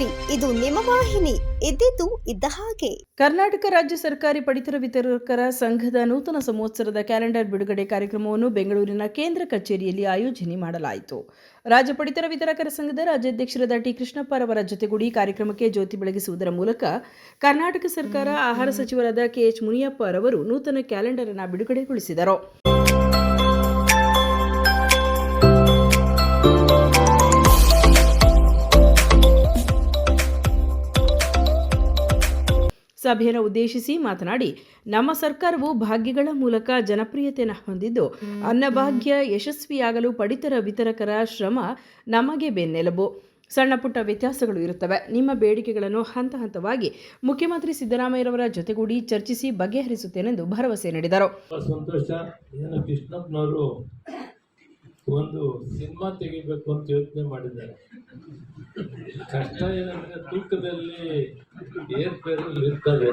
ಹಿಮವಾಹಿನಿ ಇದ್ದಿದ್ದು ಇದ್ದ ಹಾಗೆ. ಕರ್ನಾಟಕ ರಾಜ್ಯ ಸರ್ಕಾರಿ ಪಡಿತರ ವಿತರಕರ ಸಂಘದ ನೂತನ ಸಂವತ್ಸರದ ಕ್ಯಾಲೆಂಡರ್ ಬಿಡುಗಡೆ ಕಾರ್ಯಕ್ರಮವನ್ನು ಬೆಂಗಳೂರಿನ ಕೇಂದ್ರ ಕಚೇರಿಯಲ್ಲಿ ಆಯೋಜನೆ ಮಾಡಲಾಯಿತು. ರಾಜ್ಯ ಪಡಿತರ ವಿತರಕರ ಸಂಘದ ರಾಜ್ಯಾಧ್ಯಕ್ಷರಾದ ಟಿ. ಕೃಷ್ಣಪ್ಪರವರ ಜೊತೆಗೂಡಿ ಕಾರ್ಯಕ್ರಮಕ್ಕೆ ಜ್ಯೋತಿ ಬೆಳಗಿಸುವುದರ ಮೂಲಕ ಕರ್ನಾಟಕ ಸರ್ಕಾರ ಆಹಾರ ಸಚಿವರಾದ ಕೆಎಚ್ ಮುನಿಯಪ್ಪ ಅವರು ನೂತನ ಕ್ಯಾಲೆಂಡರ್ ಅನ್ನು ಬಿಡುಗಡೆಗೊಳಿಸಿದರು. ಸಭೆಯನ್ನು ಉದ್ದೇಶಿಸಿ ಮಾತನಾಡಿ ನಮ್ಮ ಸರ್ಕಾರವು ಭಾಗ್ಯಗಳ ಮೂಲಕ ಜನಪ್ರಿಯತೆಯನ್ನು ಹೊಂದಿದ್ದು ಅನ್ನಭಾಗ್ಯ ಯಶಸ್ವಿಯಾಗಲು ಪಡಿತರ ವಿತರಕರ ಶ್ರಮ ನಮಗೆ ಬೆನ್ನೆಲುಬು. ಸಣ್ಣ ಪುಟ್ಟ ವ್ಯತ್ಯಾಸಗಳು ಇರುತ್ತವೆ. ನಿಮ್ಮ ಬೇಡಿಕೆಗಳನ್ನು ಹಂತ ಹಂತವಾಗಿ ಮುಖ್ಯಮಂತ್ರಿ ಸಿದ್ದರಾಮಯ್ಯರವರ ಜೊತೆಗೂಡಿ ಚರ್ಚಿಸಿ ಬಗೆಹರಿಸುತ್ತೇನೆಂದು ಭರವಸೆ ನೀಡಿದರು. ಸಂತೋಷ. ಏನು ಕೃಷ್ಣಪ್ಪನವರು ಒಂದು ಸಿನಿಮಾ ತೆಗಿಬೇಕು ಅಂತ ಯೋಚನೆ ಮಾಡಿದ್ದಾರೆ. ಕಷ್ಟ ಏನಂದ್ರೆ ತೂಕದಲ್ಲಿ ಏರ್ಪೇರು ಇರ್ತದೆ.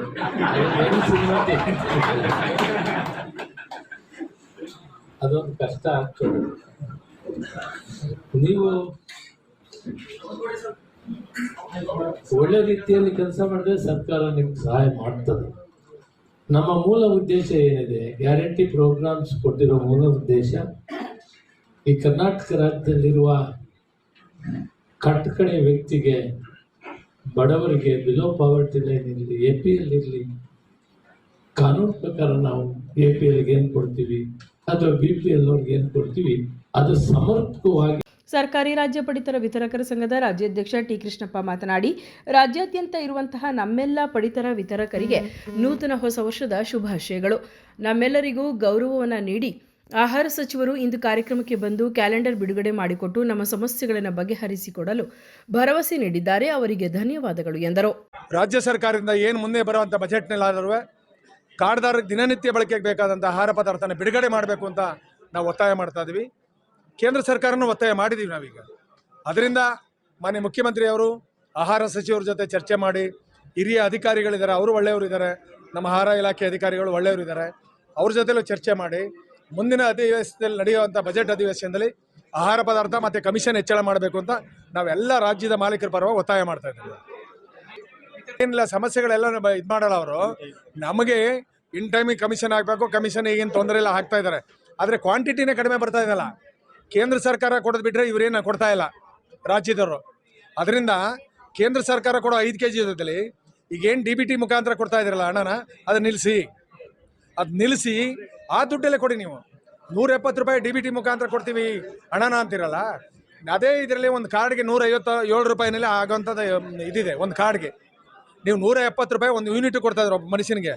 ಅದೊಂದು ಕಷ್ಟ ಆಗ್ತದೆ. ನೀವು ಒಳ್ಳೆ ರೀತಿಯಲ್ಲಿ ಕೆಲಸ ಮಾಡಿದ್ರೆ ಸರ್ಕಾರ ನಿಮ್ಗೆ ಸಹಾಯ ಮಾಡ್ತದೆ. ನಮ್ಮ ಮೂಲ ಉದ್ದೇಶ ಏನಿದೆ? ಗ್ಯಾರಂಟಿ ಪ್ರೋಗ್ರಾಮ್ಸ್ ಕೊಟ್ಟಿರೋ ಮೂಲ ಉದ್ದೇಶ ಈ ಕರ್ನಾಟಕ ರಾಜ್ಯದಲ್ಲಿರುವ ಕಟ್ಟಕಡೆ ವ್ಯಕ್ತಿಗೆ ಬಡವರಿಗೆ ಬಿಲೋ ಪಾವರ್ಟಿ ಲೈನ್ ಇರಲಿ ಎ ಪಿ ಎಲ್ ಇರಲಿ, ಕಾನೂನು ಪ್ರಕಾರ ನಾವು ಎ ಪಿ ಎಲ್ಗೆ ಏನು ಕೊಡ್ತೀವಿ? ಅಥವಾ ಬಿ ಪಿ ಎಲ್ ಅವ್ರಿಗೆ ಏನು ಕೊಡ್ತೀವಿ? ಅದು ಸಮರ್ಪಕವಾಗಿ ಸರ್ಕಾರಿ ರಾಜ್ಯ ಪಡಿತರ ವಿತರಕರ ಸಂಘದ ರಾಜ್ಯಾಧ್ಯಕ್ಷ ಟಿ ಕೃಷ್ಣಪ್ಪ ಮಾತನಾಡಿ, ರಾಜ್ಯಾದ್ಯಂತ ಇರುವಂತಹ ನಮ್ಮೆಲ್ಲ ಪಡಿತರ ವಿತರಕರಿಗೆ ನೂತನ ಹೊಸ ವರ್ಷದ ಶುಭಾಶಯಗಳು. ನಮ್ಮೆಲ್ಲರಿಗೂ ಗೌರವವನ್ನು ನೀಡಿ ಆಹಾರ ಸಚಿವರು ಇಂದು ಕಾರ್ಯಕ್ರಮಕ್ಕೆ ಬಂದು ಕ್ಯಾಲೆಂಡರ್ ಬಿಡುಗಡೆ ಮಾಡಿಕೊಟ್ಟು ನಮ್ಮ ಸಮಸ್ಯೆಗಳನ್ನು ಬಗೆಹರಿಸಿಕೊಡಲು ಭರವಸೆ ನೀಡಿದ್ದಾರೆ. ಅವರಿಗೆ ಧನ್ಯವಾದಗಳು ಎಂದರು. ರಾಜ್ಯ ಸರ್ಕಾರದಿಂದ ಏನು ಮುಂದೆ ಬರುವಂಥ ಬಜೆಟ್ನಲ್ಲಾದರೂ ಕಾರ್ಡ್ದಾರ ದಿನನಿತ್ಯ ಬಳಕೆಗೆ ಬೇಕಾದಂಥ ಆಹಾರ ಪದಾರ್ಥನ ಬಿಡುಗಡೆ ಮಾಡಬೇಕು ಅಂತ ನಾವು ಒತ್ತಾಯ ಮಾಡ್ತಾ ಇದ್ದೀವಿ ಕೇಂದ್ರ ಸರ್ಕಾರನೂ ಒತ್ತಾಯ ಮಾಡಿದ್ದೀವಿ ನಾವೀಗ. ಅದರಿಂದ ಮಾನ್ಯ ಮುಖ್ಯಮಂತ್ರಿಯವರು ಆಹಾರ ಸಚಿವರ ಜೊತೆ ಚರ್ಚೆ ಮಾಡಿ, ಹಿರಿಯ ಅಧಿಕಾರಿಗಳಿದ್ದಾರೆ, ಅವರು ಒಳ್ಳೆಯವರು ಇದ್ದಾರೆ. ನಮ್ಮ ಆಹಾರ ಇಲಾಖೆ ಅಧಿಕಾರಿಗಳು ಒಳ್ಳೆಯವರು ಇದ್ದಾರೆ. ಅವ್ರ ಜೊತೆಲೂ ಚರ್ಚೆ ಮಾಡಿ ಮುಂದಿನ ಅಧಿವೇಶನದಲ್ಲಿ ನಡೆಯುವಂಥ ಬಜೆಟ್ ಅಧಿವೇಶನದಲ್ಲಿ ಆಹಾರ ಪದಾರ್ಥ ಮತ್ತು ಕಮಿಷನ್ ಹೆಚ್ಚಳ ಮಾಡಬೇಕು ಅಂತ ನಾವೆಲ್ಲ ರಾಜ್ಯದ ಮಾಲೀಕರ ಪರವಾಗಿ ಒತ್ತಾಯ ಮಾಡ್ತಾ ಇದ್ದೀವಿ. ಏನಿಲ್ಲ, ಸಮಸ್ಯೆಗಳೆಲ್ಲ ಇದು ಮಾಡಲ್ಲ ಅವರು. ನಮಗೆ ಇನ್ ಟೈಮಿಗೆ ಕಮಿಷನ್ ಆಗಬೇಕು ಕಮಿಷನ್ ಈಗಿನ ತೊಂದರೆ ಎಲ್ಲ ಹಾಕ್ತಾ ಇದ್ದಾರೆ. ಆದರೆ ಕ್ವಾಂಟಿಟಿನೇ ಕಡಿಮೆ ಬರ್ತಾ ಇದೆಯಲ್ಲ. ಕೇಂದ್ರ ಸರ್ಕಾರ ಕೊಡೋದು ಬಿಟ್ಟರೆ ಇವರೇನು ಕೊಡ್ತಾ ಇಲ್ಲ ರಾಜ್ಯದವರು. ಅದರಿಂದ ಕೇಂದ್ರ ಸರ್ಕಾರ ಕೊಡೋ ಐದು ಕೆ ಜಿ ಜೊತೆಲಿ ಈಗೇನು ಡಿ ಬಿ ಟಿ ಮುಖಾಂತರ ಕೊಡ್ತಾ ಇದ್ದೀರಲ್ಲ ಹಣನ, ಅದು ನಿಲ್ಲಿಸಿ ಅದು ನಿಲ್ಲಿಸಿ ಆ ದುಡ್ಡಲ್ಲೇ ಕೊಡಿ ನೀವು. ನೂರ ಎಪ್ಪತ್ತು ರೂಪಾಯಿ ಡಿ ಬಿ ಟಿ ಮುಖಾಂತರ ಕೊಡ್ತೀವಿ. ಹಣನ ಅಂತಿರಲ್ಲ? ಅದೇ ಇದರಲ್ಲಿ ಒಂದು ಕಾರ್ಡ್ಗೆ ನೂರ ಐವತ್ತು ಏಳು ರೂಪಾಯಿನಲ್ಲಿ ಆಗೋಂಥದ್ದು ಇದಿದೆ, ಒಂದು ಕಾರ್ಡ್ಗೆ. ನೀವು ನೂರ ಎಪ್ಪತ್ತು ರೂಪಾಯಿ ಒಂದು ಯೂನಿಟ್ ಕೊಡ್ತಾ ಒಬ್ಬ ಮನುಷ್ಯನಿಗೆ.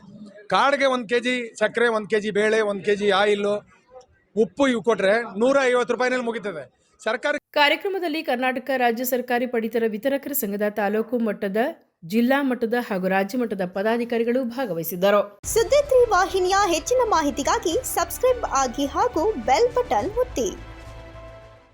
ಕಾರ್ಡ್ಗೆ ಒಂದು ಕೆ ಜಿ ಸಕ್ಕರೆ, ಒಂದು ಕೆ ಜಿ ಬೇಳೆ, ಒಂದು ಕೆ ಜಿ ಆಯಿಲ್ಲು ಉಪ್ಪು ಇವು ಕೊಟ್ಟರೆ ನೂರ ಐವತ್ತು ರೂಪಾಯಿನಲ್ಲಿ ಮುಗಿತದೆ. ಸರ್ಕಾರ ಕಾರ್ಯಕ್ರಮದಲ್ಲಿ ಕರ್ನಾಟಕ ರಾಜ್ಯ ಸರ್ಕಾರಿ ಪಡಿತರ ವಿತರಕರ ಸಂಘದ ತಾಲೂಕು ಮಟ್ಟದ ಜಿಲ್ಲಾ ಮಟ್ಟದ ಹಾಗೂ ರಾಜ್ಯ ಮಟ್ಟದ ಪದಾಧಿಕಾರಿಗಳು ಭಾಗವಹಿಸಿದ್ದರು. ಸುದ್ದಿ ವಾಹಿನಿಯ ಹೆಚ್ಚಿನ ಮಾಹಿತಿಗಾಗಿ ಸಬ್ಸ್ಕ್ರೈಬ್ ಆಗಿ ಹಾಗೂ ಬೆಲ್ ಬಟನ್ ಒತ್ತಿ.